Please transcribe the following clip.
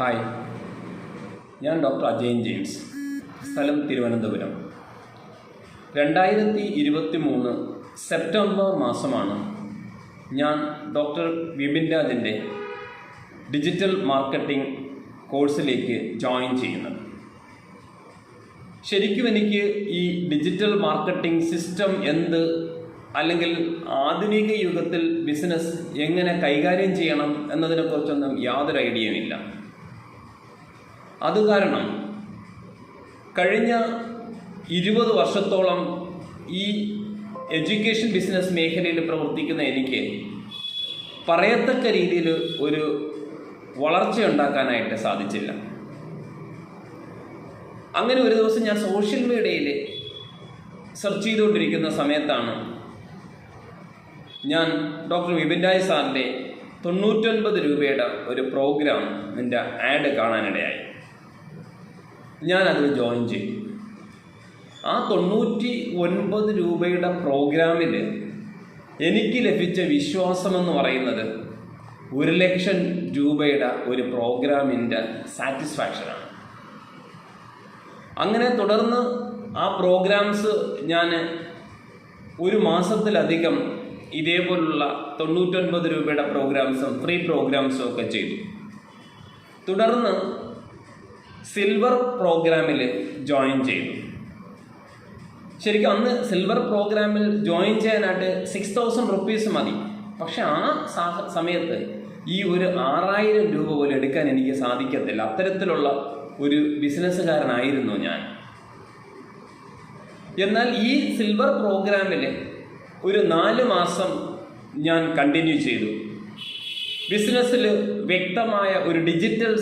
Hi ഞാൻ doctor Ajayan James. സ്ഥലം തിരുവനന്തപുരം. രണ്ടായിരത്തി ഇരുപത്തി മൂന്ന് സെപ്റ്റംബർ മാസമാണ് ഞാൻ ഡോക്ടർ വിപിൻ രാജിന്റെ ഡിജിറ്റൽ മാർക്കറ്റിംഗ് കോഴ്സിലേക്ക് ജോയിൻ ചെയ്യുന്നത്. ശരിക്കും എനിക്ക് ഈ ഡിജിറ്റൽ മാർക്കറ്റിംഗ് സിസ്റ്റം എന്ത് അല്ലെങ്കിൽ ആധുനിക യുഗത്തിൽ ബിസിനസ് എങ്ങനെ കൈകാര്യം ചെയ്യണം എന്നതിനെക്കുറിച്ചൊന്നും യാതൊരു ഐഡിയയും ഇല്ല. അത് കാരണം കഴിഞ്ഞ ഇരുപത് വർഷത്തോളം ഈ എഡ്യൂക്കേഷൻ ബിസിനസ് മേഖലയിൽ പ്രവർത്തിക്കുന്ന എനിക്ക് പറയത്തക്ക രീതിയിൽ ഒരു വളർച്ച ഉണ്ടാക്കാനായിട്ട് സാധിച്ചില്ല. അങ്ങനെ ഒരു ദിവസം ഞാൻ സോഷ്യൽ മീഡിയയിൽ സെർച്ച് ചെയ്തുകൊണ്ടിരിക്കുന്ന സമയത്താണ് ഞാൻ ഡോക്ടർ വിപിൻ രായ് സാറിന്റെ തൊണ്ണൂറ്റൊൻപത് രൂപയുടെ ഒരു പ്രോഗ്രാം എന്റെ ആഡ് കാണാനിടയായി. ഞാൻ അതിൽ ജോയിൻ ചെയ്തു. ആ തൊണ്ണൂറ്റി ഒൻപത് രൂപയുടെ പ്രോഗ്രാമിൽ എനിക്ക് ലഭിച്ച വിശ്വാസമെന്ന് പറയുന്നത് ഒരു ലക്ഷം രൂപയുടെ ഒരു പ്രോഗ്രാമിന്റെ സാറ്റിസ്ഫാക്ഷനാണ് അങ്ങനെ തുടർന്ന് ആ പ്രോഗ്രാംസ് ഞാൻ ഒരു മാസത്തിലധികം ഇതേപോലുള്ള തൊണ്ണൂറ്റൊൻപത് രൂപയുടെ പ്രോഗ്രാംസും ഫ്രീ പ്രോഗ്രാംസും ഒക്കെ ചെയ്തു. തുടർന്ന് സിൽവർ പ്രോഗ്രാമിൽ ജോയിൻ ചെയ്തു. ശരിക്കും അന്ന് സിൽവർ പ്രോഗ്രാമിൽ ജോയിൻ ചെയ്യാനായിട്ട് സിക്സ് തൗസൻഡ് റുപ്പീസ് മതി. പക്ഷെ ആ സമയത്ത് ഈ ഒരു ആറായിരം രൂപ പോലും എടുക്കാൻ എനിക്ക് സാധിക്കത്തില്ല. അത്തരത്തിലുള്ള ഒരു ബിസിനസ്സുകാരനായിരുന്നു ഞാൻ. എന്നാൽ ഈ സിൽവർ പ്രോഗ്രാമിൽ ഒരു നാല് മാസം ഞാൻ കണ്ടിന്യൂ ചെയ്തു. ബിസിനസ്സിൽ വ്യക്തമായ ഒരു ഡിജിറ്റൽ